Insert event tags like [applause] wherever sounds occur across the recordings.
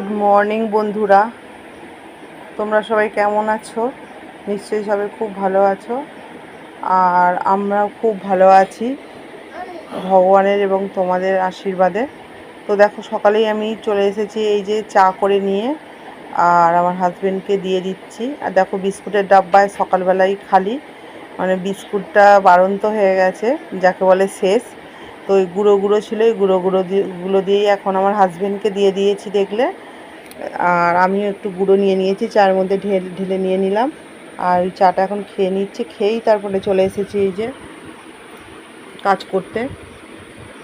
Good morning বন্ধুরা। তোমরা সবাই কেমন আছো? নিশ্চয়ই সবাই খুব ভালো আছো। আর আমরা খুব ভালো আছি ভগবানের এবং তোমাদের আশীর্বাদে। তো দেখো, সকালেই আমি চলে এসেছি এই যে চা করে নিয়ে, আর আমার হাজবেন্ডকে দিয়ে দিচ্ছি। আর দেখো, বিস্কুটের ডাব্বায় সকালবেলায় খালি মানে বিস্কুটটা বাড়ন্ত হয়ে গেছে, যাকে বলে শেষ। তো ওই গুঁড়ো গুঁড়ো ছিল ওই গুঁড়ো গুঁড়ো দিয়ে গুলো দিয়েই এখন আমার হাজবেন্ডকে দিয়ে দিয়েছি দেখলে। আর আমিও একটু গুঁড়ো নিয়ে নিয়েছি চার মধ্যে ঢেলে ঢেলে নিয়ে নিলাম। আর চাটা এখন খেয়ে নিচ্ছে, খেয়েই তারপরে চলে এসেছি এই যে কাজ করতে।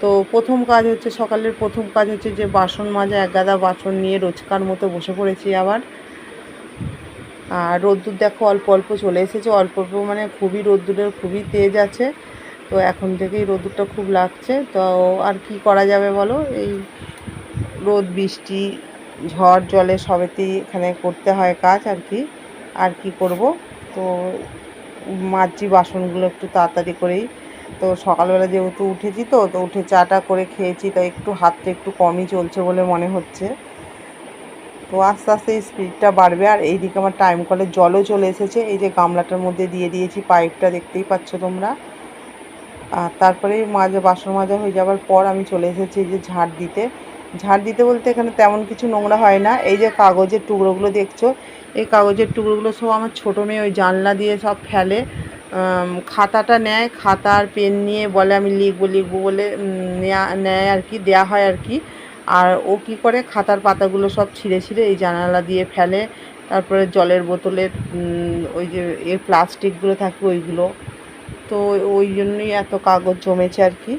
তো প্রথম কাজ হচ্ছে, সকালের প্রথম কাজ হচ্ছে যে বাসন মাজা, এক গাদা বাসন নিয়ে রোজকার মতো বসে পড়েছি আবার। আর রোদ্দুর দেখো অল্প অল্প চলে এসেছে, অল্প অল্প মানে খুবই রোদ্দুরের খুবই তেজ আছে। তো এখন থেকেই রোদ্দুরটা খুব লাগছে। তো আর কি করা যাবে বলো? এই রোদ, বৃষ্টি ঝড় জলে সবেতেই এখানে করতে হয় কাজ আর কি আর কি করব? তো মাজছি বাসনগুলো একটু তাড়াতাড়ি করেই, তো সকালবেলা যেহেতু উঠেছি তো তো উঠে চাটা করে খেয়েছি, তাই একটু হাতটা একটু কমই চলছে বলে মনে হচ্ছে। তো আস্তে আস্তে স্পিডটা বাড়বে, আর এইদিকে আমার টাইম কলের জলও চলে এসেছে, এই যে গামলাটার মধ্যে দিয়ে দিয়েছি পাইপটা দেখতেই পাচ্ছ তোমরা। আর তারপরে মাজা বাসন মাজা হয়ে যাওয়ার পর আমি চলে এসেছি এই যে ঝাড় দিতে। ঝাড় দিতে বলতে এখানে তেমন কিছু নোংরা হয় না। এই যে কাগজের টুকরোগুলো দেখছ, এই কাগজের টুকরোগুলো সব আমার ছোটো মেয়ে ওই জানলা দিয়ে সব ফেলে। খাতাটা নেয়, খাতা আর পেন নিয়ে বলে আমি লিখব লিখব বলে নেয়া, নেয় আর কি, দেয়া হয় আর কি। আর ও কি করে, খাতার পাতাগুলো সব ছিঁড়ে ছিঁড়ে এই জানালা দিয়ে ফেলে। তারপরে জলের বোতলের ওই যে এর প্লাস্টিকগুলো থাকে ওইগুলো। তো ওই জন্যই এত কাগজ জমেছে আর কি।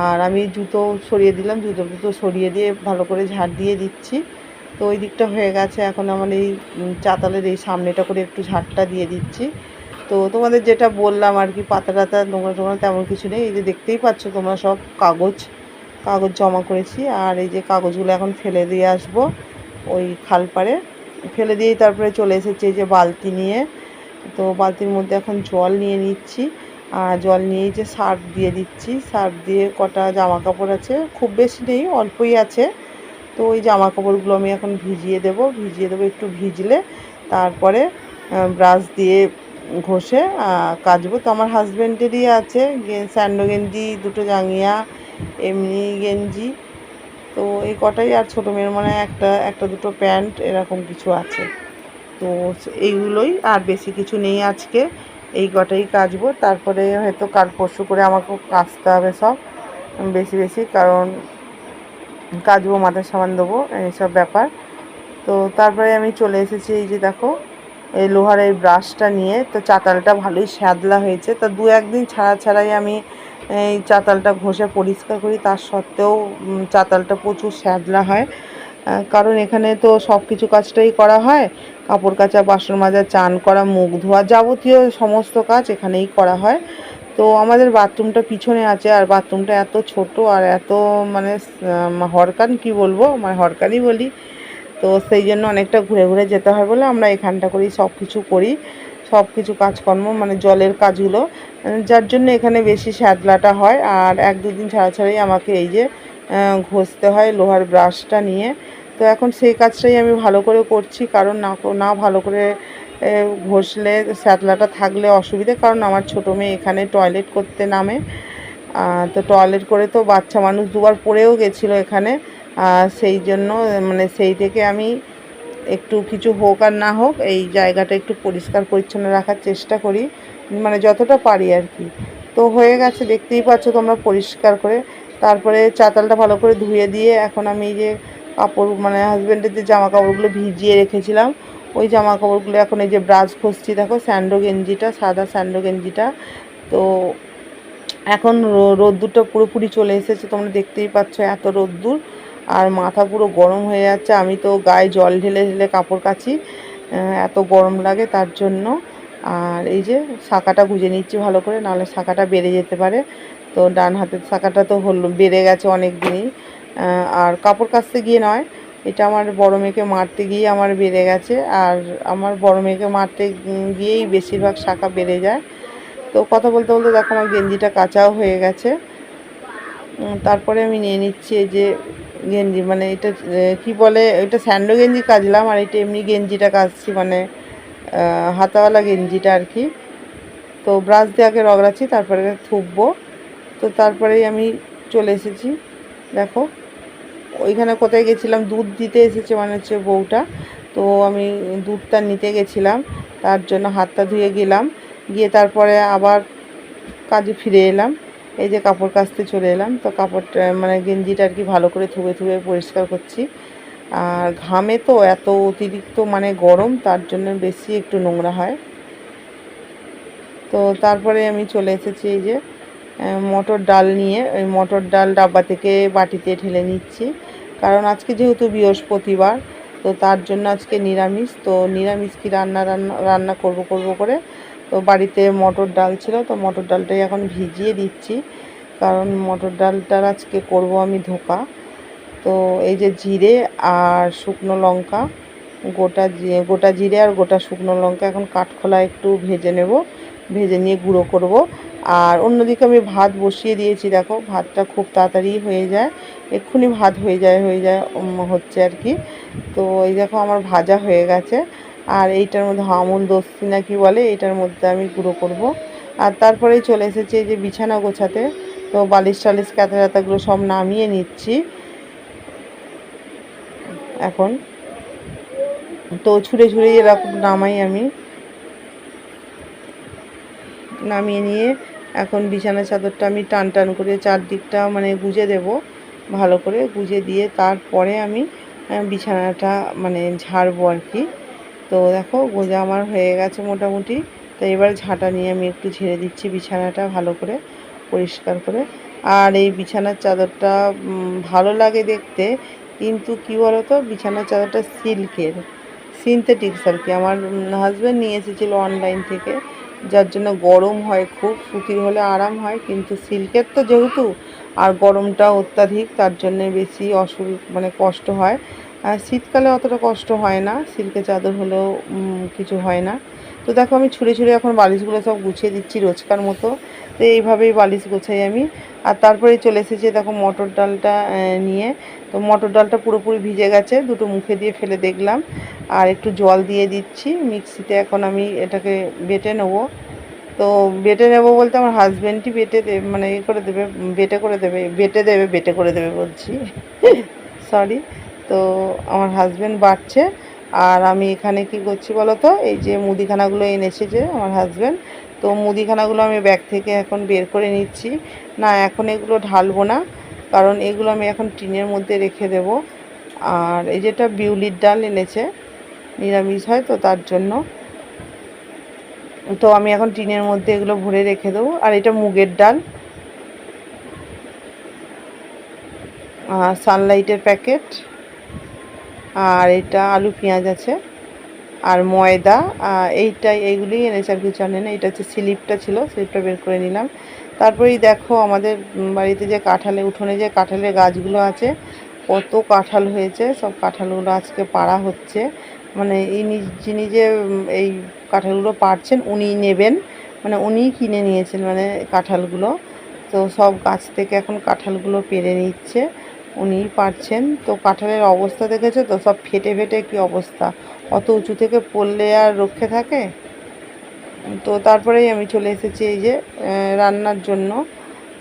আর আমি জুতো সরিয়ে দিলাম, জুতো জুতো সরিয়ে দিয়ে ভালো করে ঝাড় দিয়ে দিচ্ছি। তো ওই দিকটা হয়ে গেছে, এখন আমার এই চাতালের এই সামনেটা করে একটু ঝাড়টা দিয়ে দিচ্ছি। তো তোমাদের যেটা বললাম আর কি, পাতা টাতা নোংরা টোংরা তেমন কিছু নেই, এই যে দেখতেই পাচ্ছ তোমরা সব কাগজ কাগজ জমা করেছি। আর এই যে কাগজগুলো এখন ফেলে দিয়ে আসব ওই খাল পাড়ে। ফেলে দিয়েই তারপরে চলে এসেছে এই যে বালতি নিয়ে। তো বালতির মধ্যে এখন জল নিয়ে নিচ্ছি। জল নিয়েই যে সার্ফ দিয়ে দিচ্ছি, সার্ফ দিয়ে কটা জামা কাপড় আছে, খুব বেশি নেই, অল্পই আছে। তো ওই জামা কাপড়গুলো আমি এখন ভিজিয়ে দেব, ভিজিয়ে দেবো একটু ভিজলে, তারপরে ব্রাশ দিয়ে ঘষে কাচবো। তো আমার হাজব্যান্ডেরই আছে স্যান্ডো গেঞ্জি দুটো জাঙ্গিয়া, এমনি গেঞ্জি। তো এই কটাই, আর ছোটো মেয়ের মানে একটা একটা দুটো প্যান্ট, এরকম কিছু আছে। তো এইগুলোই, আর বেশি কিছু নেই আজকে। এই কটাই কাচবো। তারপরে হয়তো কাল পরশু করে আমাকেও কাচতে হবে সব, বেশি বেশি, কারণ কাচবো মাথার সামান দেবো, এইসব ব্যাপার। তো তারপরে আমি চলে এসেছি এই যে দেখো, এই লোহার এই ব্রাশটা নিয়ে। তো চাতালটা ভালোই স্যাদলা হয়েছে। তো দু একদিন ছাড়া ছাড়াই আমি এই চাতালটা ঘষে পরিষ্কার করি। তার সত্ত্বেও চাতালটা প্রচুর স্যাদলা হয়। কারণ এখানে তো সব কিছু কাজটাই করা হয়। কাপড় কাচা, বাসন মাজা, চান করা, মুখ ধোয়া যাবতীয় সমস্ত কাজ এখানেই করা হয়। তো আমাদের বাথরুমটা পিছনে আছে আর বাথরুমটা এত ছোট আর এত মানে হরকান কি বলব? মানে হরকানই বলি। তো সেই জন্য অনেকটা ঘুরে ঘুরে যেতে হয় বলে আমরা এখানটা করি সব কিছু করি। সব কিছু কাজকর্ম মানে জলের কাজগুলো। যার জন্য এখানে বেশি স্যাদলাটা হয় আর এক দুদিন ছাড়া ছাড়াই আমাকে এই যে ঘষতে হয় লোহার ব্রাশটা নিয়ে। তো এখন সেই কাজটাই আমি ভালো করে করছি, কারণ না না ভালো করে ঘষলে স্যাতলাটা থাকলে অসুবিধে, কারণ আমার ছোটো মেয়ে এখানে টয়লেট করতে নামে। তো টয়লেট করে তো বাচ্চা মানুষ দুবার পড়েও গেছিল এখানে। সেই জন্য মানে সেই থেকে আমি একটু কিছু হোক আর না হোক, এই জায়গাটা একটু পরিষ্কার পরিচ্ছন্ন রাখার চেষ্টা করি মানে যতটা পারি আর কি। তো হয়ে গেছে, দেখতেই পাচ্ছ তোমরা পরিষ্কার করে। তারপরে চাতালটা ভালো করে ধুয়ে দিয়ে এখন আমি যে কাপড় মানে হাজব্যান্ডের যে জামা কাপড়গুলো ভিজিয়ে রেখেছিলাম, ওই জামা কাপড়গুলো এখন এই যে ব্রাশ ঘষছি, দেখো স্যান্ডো গেঞ্জিটা, সাদা স্যান্ডো গেঞ্জিটা। তো এখন রোদ্দুরটা পুরোপুরি চলে এসেছে, তোমরা দেখতেই পাচ্ছ এত রোদ্দুর। আর মাথা পুরো গরম হয়ে যাচ্ছে, আমি তো গায়ে জল ঢেলে ঢেলে কাপড় কাচি এত গরম লাগে তার জন্য। আর এই যে শাঁখাটা গুঁজে নিচ্ছি ভালো করে, নাহলে শাঁখাটা বেড়ে যেতে পারে। তো ডান হাতের শাঁখাটা তো হল, বেড়ে গেছে অনেক দিনই আর কাপড় কাচতে গিয়ে নয়, এটা আমার বড় মেয়েকে মারতে গিয়ে আমার বেড়ে গেছে। আর আমার বড় মেয়েকে মারতে গিয়েই বেশিরভাগ শাখা বেড়ে যায়। তো কথা বলতে বলতে দেখো আমার গেঞ্জিটা কাঁচাও হয়ে গেছে। তারপরে আমি নিয়ে নিচ্ছি যে গেঞ্জি মানে এটা কি বলে, এটা স্যান্ডো গেঞ্জি কাচলাম আর এটা এমনি গেঞ্জিটা কাচছি মানে হাতাওয়ালা গেঞ্জিটা আর কি। তো ব্রাশ দিয়ে আগে রগড়াচ্ছি, তারপরে থুববো। তো তারপরেই আমি চলে এসেছি। দেখো, ওইখানে কোথায় গেছিলাম? দুধ দিতে এসেছে মানে হচ্ছে বউটা। তো আমি দুধটা নিতে গেছিলাম, তার জন্য হাতটা ধুয়ে গেলাম। গিয়ে তারপরে আবার কাজে ফিরে এলাম। এই যে কাপড় কাচতে চলে এলাম। তো কাপড়টা মানে গেঞ্জিটা আর কি ভালো করে ধুয়ে ধুয়ে পরিষ্কার করছি। আর ঘামে তো এত অতিরিক্ত মানে গরম, তার জন্য বেশি একটু নোংরা হয়। তো তারপরে আমি চলে এসেছি এই যে মটর ডাল নিয়ে, ওই মটর ডাল ডাব্বা থেকে বাটিতে ঢেলে নিচ্ছি। কারণ আজকে যেহেতু বৃহস্পতিবার, তো তার জন্য আজকে নিরামিষ। তো নিরামিষ কি রান্না রান্না রান্না করব করব করে তো বাড়িতে মটর ডাল ছিল, তো মটর ডালটাই এখন ভিজিয়ে দিচ্ছি। কারণ মটর ডালটার আজকে করব আমি ধোকা। তো এই যে জিরে আর শুকনো লঙ্কা, গোটা গোটা জিরে আর গোটা শুকনো লঙ্কা এখন কাঠখোলা একটু ভেজে নেব। ভেজে নিয়ে গুঁড়ো করব। আর অন্যদিকে আমি ভাত বসিয়ে দিয়েছি, দেখো, ভাতটা খুব তাড়াতাড়ি হয়ে যায়, এক্ষুনি ভাত হয়ে যায় হয়ে যায় হচ্ছে আর কি। তো এই দেখো আমার ভাজা হয়ে গেছে, আর এইটার মধ্যে আমুল দস্তি না কি বলে, এইটার মধ্যে আমি গুঁড়ো করব। আর তারপরেই চলে এসেছে যে বিছানা গোছাতে, তো বালিশ টালিশ কাঁথা টাতাগুলো সব নামিয়ে নিচ্ছি। এখন তো ছুঁড়ে ছুঁড়ে এরকম নামাই আমি। নামিয়ে নিয়ে এখন বিছানা চাদরটা আমি টান টান করে চারদিকটা মানে গুজে দেব, ভালো করে গুজে দিয়ে তারপরে আমি বিছানাটা মানে ঝাড়বো আর কি। তো দেখো গোজা আমার হয়ে গেছে মোটামুটি। তো এবার ঝাঁটা নিয়ে আমি একটু ঝেড়ে দিচ্ছি বিছানাটা ভালো করে, পরিষ্কার করে। আর এই বিছানার চাদরটা ভালো লাগে দেখতে, কিন্তু কি বলতো, বিছানার চাদরটা সিল্কের, সিনথেটিক্স আর কি। আমার হাজব্যান্ড নিয়ে এসেছিল অনলাইন থেকে। যার জন্য গরম হয়, খুব সুতির হলে আরাম হয়, কিন্তু সিল্কের তো যেহেতু, আর গরমটা অত্যাধিক, তার জন্যে বেশি অসু মানে কষ্ট হয়। আর শীতকালে অতটা কষ্ট হয় না, সিল্কের চাদর হলেও কিছু হয় না। তো দেখো আমি ছুঁড়ে ছুঁড়ে এখন বালিশগুলো সব গুছিয়ে দিচ্ছি রোজকার মতো। তো এইভাবেই বালিশ গোছাই আমি। আর তারপরে চলে এসেছি দেখো মটর ডালটা নিয়ে। তো মটর ডালটা পুরোপুরি ভিজে গেছে, দুটো মুখে দিয়ে ফেলে দেখলাম। আর একটু জল দিয়ে দিচ্ছি। মিক্সিতে এখন আমি এটাকে বেটে নেব। তো বেটে নেব বলতে আমার হাজব্যান্ডই বেটে দেবে মানে ইয়ে করে দেবে, বেটে করে দেবে, বেটে দেবে, বেটে করে দেবে বলছি। [laughs] সরি তো আমার হাজব্যান্ড বাটছে আর আমি এখানে কি করছি বলো তো এই যে মুদিখানাগুলো এনেছে যে আমার হাজব্যান্ড তো মুদিখানাগুলো আমি ব্যাগ থেকে এখন বের করে নিচ্ছি। না, এখন এগুলো ঢালবো না, কারণ এগুলো আমি এখন টিনের মধ্যে রেখে দেব। আর এই যেটা বিউলির ডাল এনেছে, নিরামিষ হয় তো তার জন্য। তো আমি এখন টিনের মধ্যে এগুলো ভরে রেখে দেবো। আর এটা মুগের ডাল। আর সানলাইটের প্যাকেট আর এটা আলু পেঁয়াজ আছে, আর ময়দা এইটাই এইগুলোই এনেছে আর কিছু আনে না এটা হচ্ছে স্লিপটা ছিল, স্লিপটা বের করে নিলাম। তারপরেই দেখো আমাদের বাড়িতে যে কাঁঠালে, উঠোনে যে কাঁঠালের গাছগুলো আছে, কত কাঁঠাল হয়েছে। সব কাঁঠালগুলো আজকে পাড়া হচ্ছে। মানে ইনি যিনি যে এই কাঁঠালগুলো পাড়ছেন, উনি নেবেন। মানে উনিই কিনে নিয়েছেন মানে কাঁঠালগুলো। তো সব গাছ থেকে এখন কাঁঠালগুলো পেরে নিচ্ছে। উনিই পারছেন। তো কাঁঠালের অবস্থা দেখেছ তো? সব ফেটে ফেটে কি অবস্থা? অত উঁচু থেকে পড়লে আর রক্ষে থাকে? তো তারপরেই আমি চলে এসেছি এই যে রান্নার জন্য।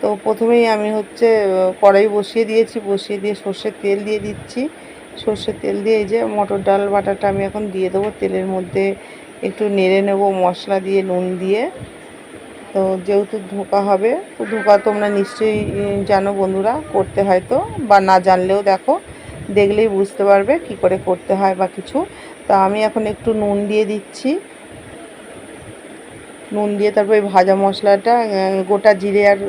তো প্রথমেই আমি হচ্ছে কড়াই বসিয়ে দিয়েছি। বসিয়ে দিয়ে সর্ষের তেল দিয়ে দিচ্ছি। সর্ষের তেল দিয়ে এই যে মটর ডাল, বাটাটা আমি এখন দিয়ে দেবো। তেলের মধ্যে একটু নেড়ে নেব মশলা দিয়ে, নুন দিয়ে। তো যেহেতু ধোকা হবে, তো ধোকা তোমরা নিশ্চয়ই জানো বন্ধুরা, করতে হয়তো বা না জানলেও দেখো, দেখলেই বুঝতে পারবে কি করে করতে হয় বা কিছু। তা আমি এখন একটু নুন দিয়ে দিচ্ছি। নুন দিয়ে তারপরে ভাজা মশলাটা গোটা জিরে আর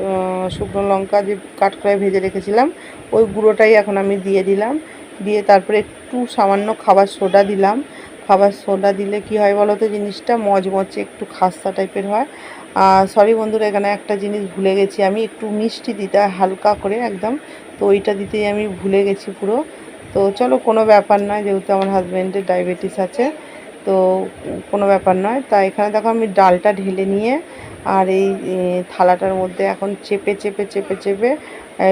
শুকনো লঙ্কা যে কাট করে ভেজে রেখেছিলাম, ওই গুঁড়োটাই এখন আমি দিয়ে দিলাম। দিয়ে তারপরে একটু সামান্য খাবার সোডা দিলাম। খাবার সোডা দিলে কি হয় বলো তো, জিনিসটা মচমচে একটু খাস্তা টাইপের হয়। সরি বন্ধুরা, এখানে একটা জিনিস ভুলে গেছি। আমি একটু মিষ্টি দিতে হালকা করে একদম। তো ওইটা দিতেই আমি ভুলে গেছি পুরো। তো চলো, কোনো ব্যাপার নয়, যেহেতু আমার হাজব্যান্ডের ডায়াবেটিস আছে, তো কোনো ব্যাপার নয়। তা এখানে দেখো, আমি ডালটা ঢেলে নিয়ে আর এই থালাটার মধ্যে এখন চেপে চেপে চেপে চেপে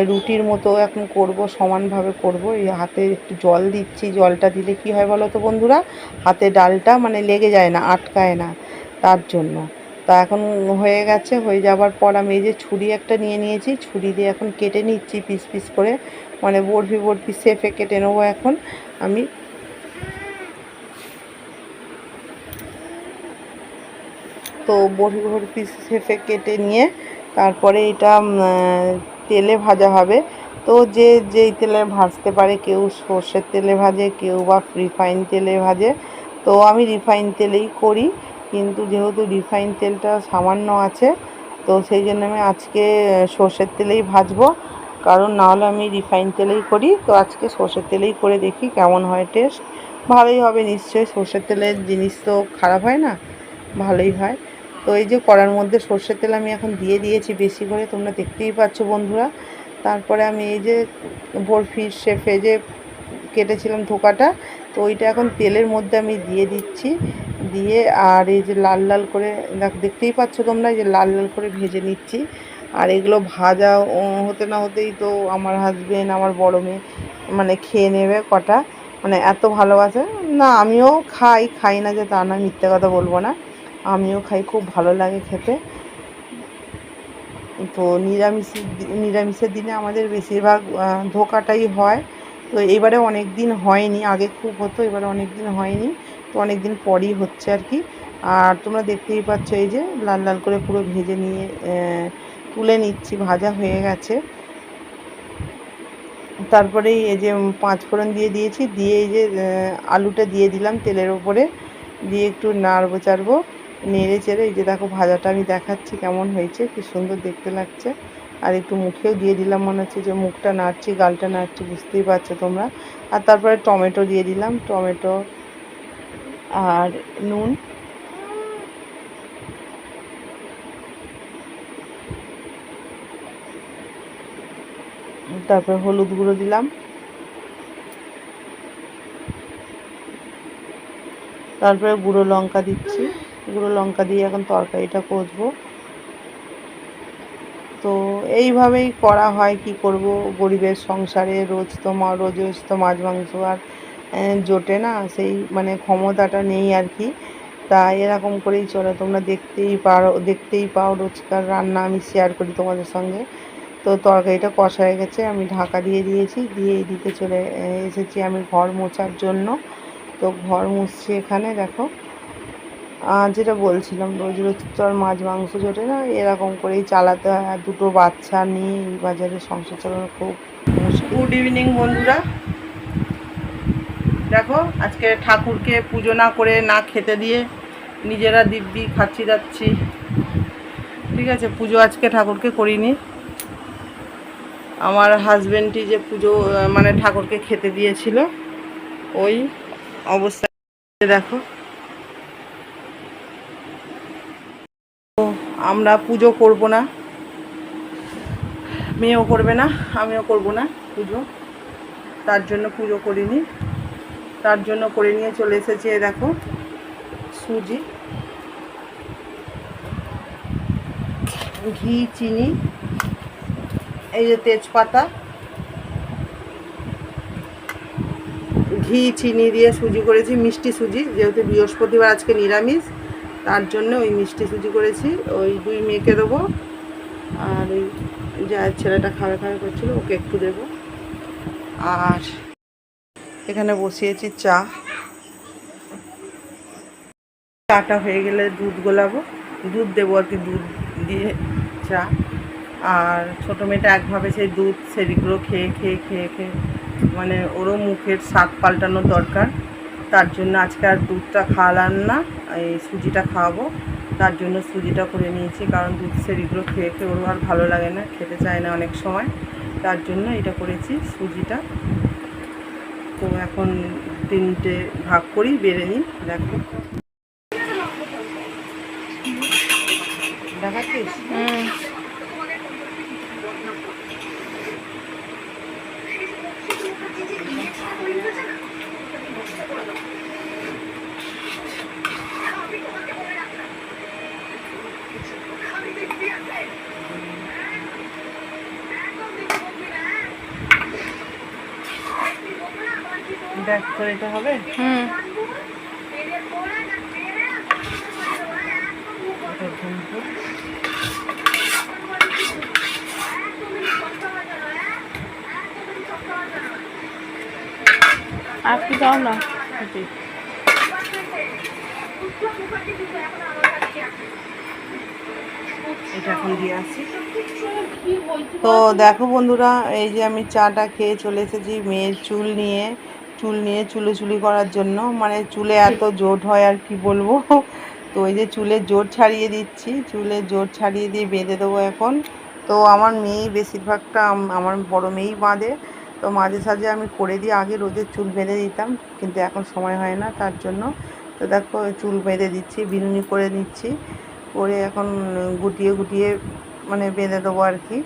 রুটির মতো এখন করব, সমানভাবে করব। এই হাতে একটু জল দিচ্ছি, জলটা দিলে কি হয় বলো তো বন্ধুরা? হাতে ডালটা মানে লেগে যায় না, আটকায় না, তার জন্য। তা এখন হয়ে গেছে, হয়ে যাবার পর আমি এই যে ছুরি একটা নিয়ে নিয়েছি, ছুরি দিয়ে এখন কেটে নিচ্ছি পিস পিস করে। মানে বরফি বরফি সেফে কেটে নেব এখন আমি। তো বরফি বরফি সেফে কেটে নিয়ে তারপরে এটা তেলে ভাজা হবে। তো যে, যেই তেলে ভাজতে পারে, কেউ সর্ষের তেলে ভাজে, কেউ বা রিফাইন তেলে ভাজে। তো আমি রিফাইন তেলেই করি। কিন্তু যেহেতু রিফাইন তেলটা সামান্য আছে, তো সেই জন্য আমি আজকে সর্ষের তেলেই ভাজবো। কারণ নাহলে আমি রিফাইন তেলেই করি। তো আজকে সর্ষের তেলেই করে দেখি কেমন হয় টেস্ট ভালোই হবে নিশ্চয়ই। সর্ষের তেলের জিনিস তো খারাপ হয় না? ভালোই হয়। তো এই যে কড়ার মধ্যে সর্ষের তেল আমি এখন দিয়ে দিয়েছি বেশি করে, তোমরা দেখতেই পাচ্ছ বন্ধুরা। তারপরে আমি এই যে বরফির শেফে যে কেটেছিলাম ধোকাটা তো ওইটা এখন তেলের মধ্যে আমি দিয়ে দিচ্ছি। দিয়ে আর এই যে লাল লাল করে, দেখ, দেখতেই পাচ্ছ তোমরা যে লাল লাল করে ভেজে নিচ্ছি। আর এগুলো ভাজা হতে না হতেই তো আমার হাজবেন্ড আমার বড় মেয়ে মানে খেয়ে নেবে কটা। মানে এত ভালোবাসে। না, আমিও খাই খাই না যে তা না মিথ্যে কথা বলব না। আমিও খাই, খুব ভালো লাগে খেতে। তো নিরামিষ নিরামিষের দিনে আমাদের বেশিরভাগ ধোকাটাই হয়। তো এবারে অনেক দিন হয়নি, আগে খুব হতো, এবারে অনেক দিন হয়নি, তো অনেক দিন পরই হচ্ছে আর কি। আর তোমরা দেখতেই পাচ্ছ এই যে লাল লাল করে পুরো ভেজে নিয়ে তুলে নিচ্ছি, ভাজা হয়ে গেছে। তারপরে এই যে পাঁচ ফোড়ন দিয়ে দিয়েছি, দিয়ে এই যে আলুটা দিয়ে দিলাম তেলের ওপরে, দিয়ে একটু নাড়বো চাড়বো, নেড়ে চেড়ে, এই যে দেখো ভাজাটা আমি দেখাচ্ছি কেমন হয়েছে, কি সুন্দর দেখতে লাগছে। আর একটু মুখেও দিয়ে দিলাম মনে হচ্ছে যে মুখটা নাড়ছি, গালটা নাড়ছি, বুঝতেই পারছ তোমরা। আর তারপরে টমেটো দিয়ে দিলাম, টমেটো আর নুন। তারপর হলুদ গুঁড়ো দিলাম। তারপরে গুঁড়ো লঙ্কা দিচ্ছি। গুঁড়ো লঙ্কা দিয়ে এখন তরকারিটা কষবো এইভাবেই করা হয়, কি করব? গরিবের সংসারে রোজ তো মা রোজ রোজ তো মাছ, মাংস আর জোটে না, সেই মানে ক্ষমতাটা নেই আর কি। তা এরকম করেই চলে। তোমরা দেখতেই পারো, দেখতেই পাও রোজকার রান্না আমি শেয়ার করি তোমাদের সঙ্গে। তো তরকারিটা কষা হয়ে গেছে, আমি ঢাকা দিয়ে দিয়েছি, দিয়ে এইদিকে চলে এসেছি আমি ঘর মোছার জন্য। তো ঘর মুছছি এখানে, দেখো। যেটা বলছিলাম রোজ রোজ তো আর মাছ, মাংস জোটে না, এরকম করেই চালাতে হয়। দুটো বাচ্চা নিয়ে এই বাজারে সংসার চালানো খুব গুড ইভিনিং বন্ধুরা। দেখো, আজকে ঠাকুরকে পুজো না করে না খেতে দিয়ে নিজেরা দিব্যি খাচ্ছি যাচ্ছি। ঠিক আছে, পুজো আজকে ঠাকুরকে করিনি। আমার হাজবেন্ডই যে পুজো মানে ঠাকুরকে খেতে দিয়েছিল, ওই অবস্থা দেখো তো আমরা পুজো করব না। মেয়েও করবে না, আমিও করব না পুজো। তার জন্য পুজো করিনি। তার জন্য করে নিয়ে চলে এসেছি দেখো, সুজি। ঘি, চিনি, এই যে তেজপাতা। ঘি, চিনি দিয়ে সুজি করেছি, মিষ্টি সুজি, যেহেতু বৃহস্পতিবার, আজকে নিরামিষ। তার জন্য ওই মিষ্টি সুজি করেছি, ওই দুই মেয়েকে দেবো। আর ওই যা ছেলেটা খাবে খাবে করছিল, ওকে একটু দেবো। আর এখানে বসিয়েছি চা। চাটা হয়ে গেলে দুধ গোলাবো। দুধ দেবো আর কি, দুধ দিয়ে চা। আর ছোটো মেয়েটা একভাবে সেই দুধ, সেদিকগুলো খেয়ে খেয়ে খেয়ে খেয়ে মানে ওরও মুখের স্বাদ পাল্টানোর দরকার। তার জন্য আজকে আর দুধটা খাওয়ালাম না, এই সুজিটা খাওয়াবো তার জন্য সুজিটা করে নিয়েছি, কারণ দুধ সেরিগুলো খেয়ে খেয়ে ওরও আর ভালো লাগে না, খেতে চায় না অনেক সময়। তার জন্য এটা করেছি, সুজিটা। তো এখন তিনটে ভাগ করি, বেড়ে নিই, দেখো। দেখাচ্ছিস? ব্যাক করে তো হবে? হুম। আপনি দাও না? ঠিক তো দেখো বন্ধুরা, এই যে আমি চাটা খেয়ে চলে এসেছি মেয়ের চুল নিয়ে চুল নিয়ে চুলোচুলি করার জন্য। মানে চুলে এত জোট হয় আর কি বলব। তো এই যে চুলে জোট ছাড়িয়ে দিচ্ছি, চুলে জোট ছাড়িয়ে দিয়ে বেঁধে দেবো এখন। তো আমার মেয়েই বেশিরভাগটা আমার বড় মেয়েই বাঁধে। তো মাঝে সাঝে আমি করে দিয়ে আগে রোদের চুল বেঁধে দিতাম, কিন্তু এখন সময় হয় না তার জন্য। তো দেখো, চুল বেঁধে দিচ্ছি, বিনুনি করে নিচ্ছি। করে এখন গুটিয়ে গুটিয়ে মানে বেঁধে দেবো আর কি।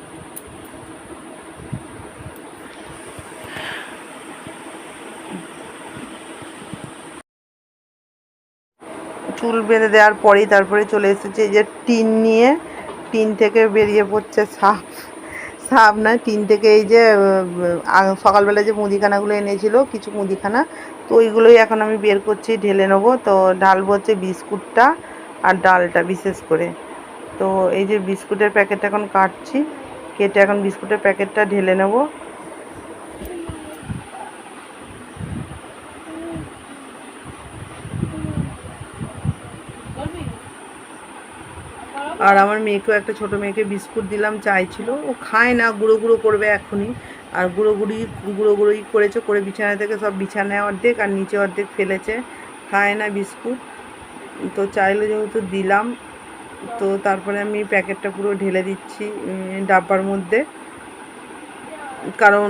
চুল বেঁধে দেওয়ার পরেই তারপরে চলে এসেছে, এই যে টিন নিয়ে, টিন থেকে বেরিয়ে পড়ছে সাপ। সাপ না, টিন থেকে এই যে সকালবেলা যে মুদিখানাগুলো এনেছিল, কিছু মুদিখানা, তো ওইগুলোই এখন আমি বের করছি, ঢেলে নেব। তো ঢালবো হচ্ছে বিস্কুটটা আর ডালটা বিশেষ করে। তো এই যে বিস্কুটের প্যাকেটটা এখন কাটছি, কেটে এখন বিস্কুটের প্যাকেটটা ঢেলে নেব। আর আমার মেয়েকেও একটা ছোট মেয়েকে বিস্কুট দিলাম, চাইছিল। ও খায় না, গুঁড়ো গুঁড়ো করবে এখনই। আর গুঁড়ো গুঁড়ি, গুঁড়ো গুঁড়োই করেছে, করে বিছানা থেকে সব বিছানায় অর্ধেক আর নিচে অর্ধেক ফেলেছে। খায় না বিস্কুট। তো চাইলে যেহেতু দিলাম, তো তারপরে আমি প্যাকেটটা পুরো ঢেলে দিচ্ছি ডাব্বার মধ্যে। কারণ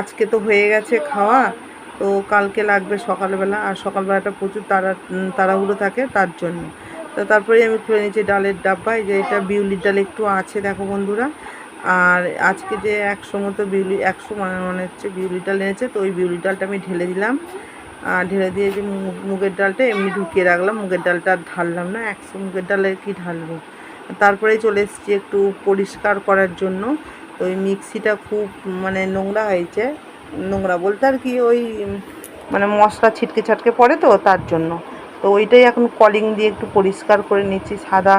আজকে তো হয়ে গেছে খাওয়া, তো কালকে লাগবে সকালবেলা, আর সকালবেলাটা প্রচুর তাড়া তাড়াহুড়ো থাকে তার জন্য। তো তারপরে আমি খুলে নিয়েছি ডালের ডাব্বা যে এটা বিউলির ডাল একটু আছে, দেখো বন্ধুরা। আর আজকে যে একশো মতো বিউলি, একশো মানে মনে হচ্ছে বিউলির ডাল এনেছে, তো ওই বিউলির ডালটা আমি ঢেলে দিলাম। ঢেলে দিয়ে যে মুগের ডালটা এমনি ঢুকিয়ে রাখলাম। মুগের ডালটা আর ঢাললাম না, একশো মুগের ডালে কি ঢালবো? তারপরে চলে এসেছি একটু পরিষ্কার করার জন্য। তো ওই মিক্সিটা খুব মানে নোংরা হয়েছে। নোংরা বলতে আর কি ওই মানে মশলা ছিটকে ছাটকে পড়ে তো তার জন্য। তো ওইটাই এখন কলিং দিয়ে একটু পরিষ্কার করে নিচ্ছি। সাদা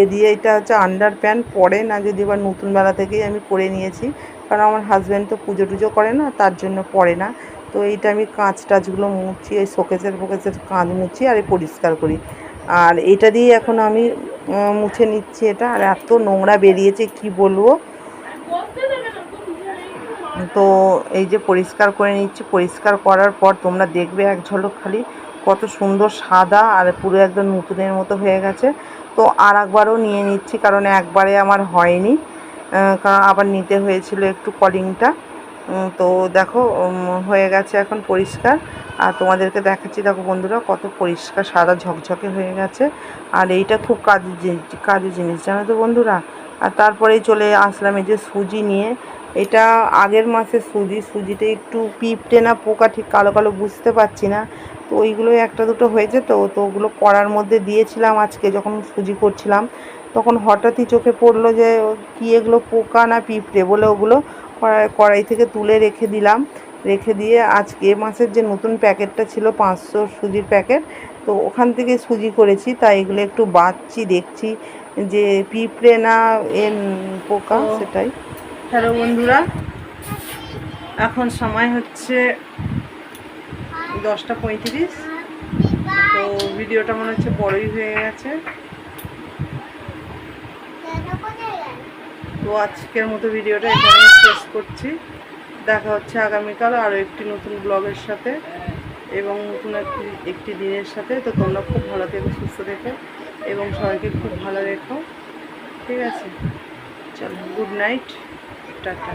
এ দিয়ে এটা হচ্ছে আন্ডার প্যান্ট পরে না যদি এবার নতুন বেলা থেকেই আমি করে নিয়েছি। কারণ আমার হাজব্যান্ড তো পুজো টুজো করে না, তার জন্য পরে না। তো এইটা আমি কাঁচ টাচগুলো মুছছি এই শোকেসের ফোকেসের কাঁচ মুছি আর পরিষ্কার করি। আর এটা দিয়ে এখন আমি মুছে নিচ্ছি এটা। আর এত নোংরা বেরিয়েছে, কি বলব? তো এই যে পরিষ্কার করে নিচ্ছি। পরিষ্কার করার পর তোমরা দেখবে এক ঝলক খালি কত সুন্দর সাদা আর পুরো একদম নতুনের মতো হয়ে গেছে। তো আর একবারও নিয়ে নিচ্ছি, কারণ একবারে আমার হয়নি। কারণ আবার নিতে হয়েছিল একটু কলিংটা তো দেখো হয়ে গেছে এখন পরিষ্কার। আর তোমাদেরকে দেখাচ্ছি, দেখো বন্ধুরা, কত পরিষ্কার, সাদা ঝকঝকে হয়ে গেছে। আর এইটা খুব কাজের জিনিস কাজের জিনিস, জানো তো বন্ধুরা? আর তারপরেই চলে আসলাম এই যে সুজি নিয়ে। এটা আগের মাসে সুজি সুজিতে একটু পিঁপড়ে না পোকা ঠিক কালো কালো বুঝতে পারছি না। তো ওইগুলোই একটা দুটো হয়েছে তো তো ওগুলো করার মধ্যে দিয়েছিলাম আজকে যখন সুজি করছিলাম। তখন হঠাৎই চোখে পড়ল যে, কি এগুলো পোকা না পিঁপড়ে বলে ওগুলো। কড়াই কড়াই থেকে তুলে রেখে দিলাম। রেখে দিয়ে আজকে এ মাসের যে নতুন প্যাকেটটা ছিল পাঁচশো সুজির প্যাকেট তো ওখান থেকে সুজি করেছি। তাই এগুলো একটু বাঁচছি দেখছি যে পিঁপড়ে না এর পোকা সেটাই। হ্যালো বন্ধুরা এখন সময় হচ্ছে দশটা পঁয়ত্রিশ। তো ভিডিওটা মনে হচ্ছে বড়ই হয়ে গেছে। তো আজকের মতো ভিডিওটা এখানে শেষ করছি। দেখা হচ্ছে আগামীকাল আরও একটি নতুন ব্লগের সাথে এবং নতুন একটি একটি দিনের সাথে। তো তোমরা খুব ভালো থেকো, সুস্থ থেকো এবং সবাইকে খুব ভালো রেখো। ঠিক আছে? চলো গুড নাইট টাটা।